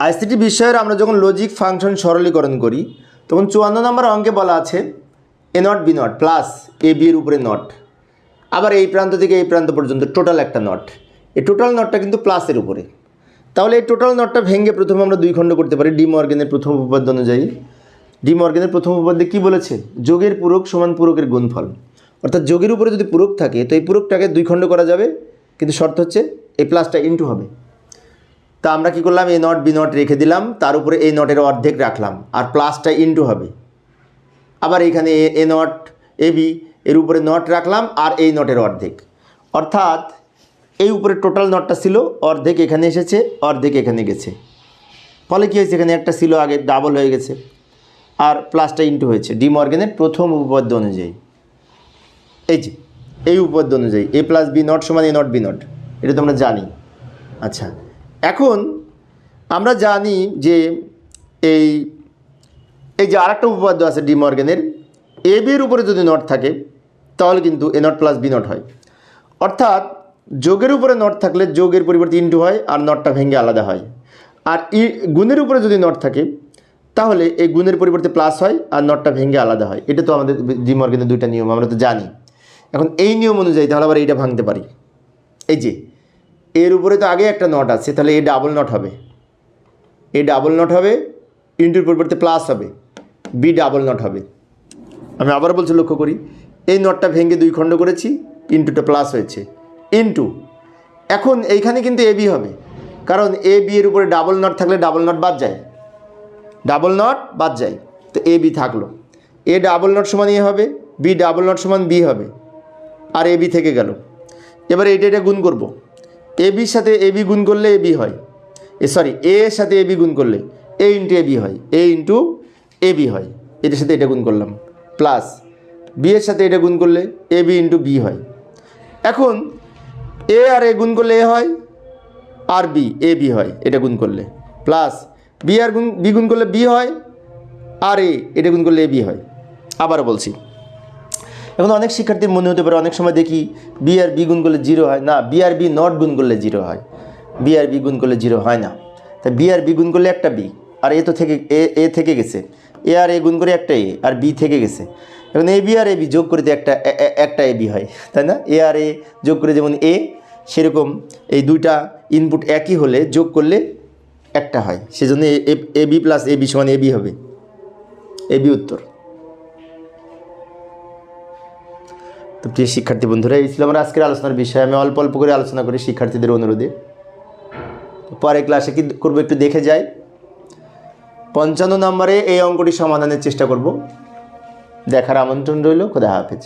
ICT বিষয়ের আমরা যখন লজিক ফাংশন সরলীকরণ করি, তখন চুয়ান্ন নম্বর অঙ্কে বলা আছে A not B not plus A B এর উপরে নট আবার এই প্রান্ত থেকে এই প্রান্ত পর্যন্ত টোটাল একটা নট এই টোটাল নটটা কিন্তু প্লাসের উপরে। তাহলে এই টোটাল নটটা ভেঙে প্রথমে আমরা দুই খণ্ড করতে পারি ডি মর্গেনের প্রথম উপপাদ্য অনুযায়ী। ডি মর্গেনের প্রথম উপপাদ্যে কী বলেছে? যোগের পূরক সমান পূরকের গুণফল। অর্থাৎ যোগের উপরে যদি পূরক থাকে, তো এই পূরকটাকে দুই খণ্ড করা যাবে, কিন্তু শর্ত হচ্ছে এই প্লাসটা ইনটু হবে। তা আমরা কি করলাম? এ নট, বি নট রেখে দিলাম। তার উপরে এই নটের অর্ধেক রাখলাম। আর প্লাসটা ইনটু হবে। আবার এইখানে এ- এ নট, এ বি, এর উপরে নট রাখলাম আর এই নটের অর্ধেক। অর্থাৎ এই উপরে টোটাল নটটা ছিল, অর্ধেক এখানে এসেছে, অর্ধেক এখানে গেছে। ফলে কী হয়েছে? এখানে একটা ছিল, আগে ডাবল হয়ে গেছে। আর প্লাসটা ইনটু হয়েছে। ডি মর্গেনের প্রথম উপপাদ্য অনুযায়ী। এই যে, এই উপপাদ্য অনুযায়ী। এ প্লাস বি নট সমান এ নট, বি নট। এটা তো আমরা জানি। আচ্ছা। এখন আমরা জানি যে এই এই যে আরেকটা উপপাদ্য আছে ডি মর্গেনের, এ বির উপরে যদি নট থাকে, তাহলে কিন্তু A not plus B not হয়। অর্থাৎ যোগের উপরে নট থাকলে যোগের পরিবর্তে ইন্টু হয় আর নটটা ভেঙে আলাদা হয়। আর ই, গুণের উপরে যদি নট থাকে, তাহলে এই গুণের পরিবর্তে প্লাস হয় আর নটটা ভেঙে আলাদা হয়। এটা তো আমাদের ডি মর্গেনের দুইটা নিয়ম, আমরা তো জানি। এখন এই নিয়ম অনুযায়ী তাহলে আবার এইটা ভাঙতে পারি। এই যে এর উপরে তো আগে একটা নট আছে, তাহলে এ ডাবল নট হবে। এ ডাবল নট হবে ইন্টুর পরিবর্তে প্লাস হবে বি ডাবল নট হবে। আমি আবার বলছি, লক্ষ্য করি, এই নটটা ভেঙে দুই খণ্ড করেছি ইন্টুটা প্লাস হয়েছে। ইন্টু এখন এইখানে কিন্তু এ বি হবে, কারণ এ বি এর উপরে ডাবল নট থাকলে ডাবল নট বাদ যায়। ডাবল নট বাদ যায়, তো এ বি থাকল। এ ডাবল নট সমান এ হবে বি ডাবল নট সমান বি হবে, আর এ বি থেকে গেল। এবার এটা এটা গুণ করব। এ বির সাথে এ বি গুণ করলে এ বি হয়। এ সরি এ এর সাথে এ বি গুণ করলে এ ইন্টু এ বি হয়। এ ইন্টু এ বি হয়। এটার সাথে এটা গুণ করলাম। প্লাস বি এর সাথে এটা গুণ করলে এ বি ইন্টু বি হয়। এখন এ আর এ গুণ করলে এ হয় আর বি, এ বি হয়, এটা গুণ করলে। প্লাস বি আর গুণ, বি গুণ করলে বি হয় আর এ, এটা গুণ করলে এ বি হয়। আবার বলছি। এখন অনেক শিক্ষার্থীর মনে হতে পারে, অনেক সময় দেখি বি আর বি গুণ করলে জিরো হয়। না বি আর বি নট গুণ করলে জিরো হয়। বি আর বি গুণ করলে জিরো হয় না। তা বি আর বি গুণ করলে একটা বি আর এ তো থেকে এ এ থেকে গেছে। এ আর এ গুণ করে একটা এ আর বি থেকে গেছে। এখন A B R A B যোগ করে একটা একটা এ বি হয়, তাই না? এ আর এ যোগ করে যেমন এ সেরকম এই দুইটা ইনপুট একই হলে যোগ করলে একটা হয়। সেজন্য A B plus A B সমান এ বি হবে। এ বি উত্তর। তো প্রিয় শিক্ষার্থী বন্ধুরা, এই ছিল আমার আজকের আলোচনার বিষয়। আমি অল্প অল্প করে আলোচনা করি শিক্ষার্থীদের অনুরোধে। পরে ক্লাসে কি করব একটু দেখে যাই। পঞ্চান্ন নম্বরে এই অঙ্কটি সমাধানের চেষ্টা করব। দেখার আমন্ত্রণ রইল। খোদা হাফেজ।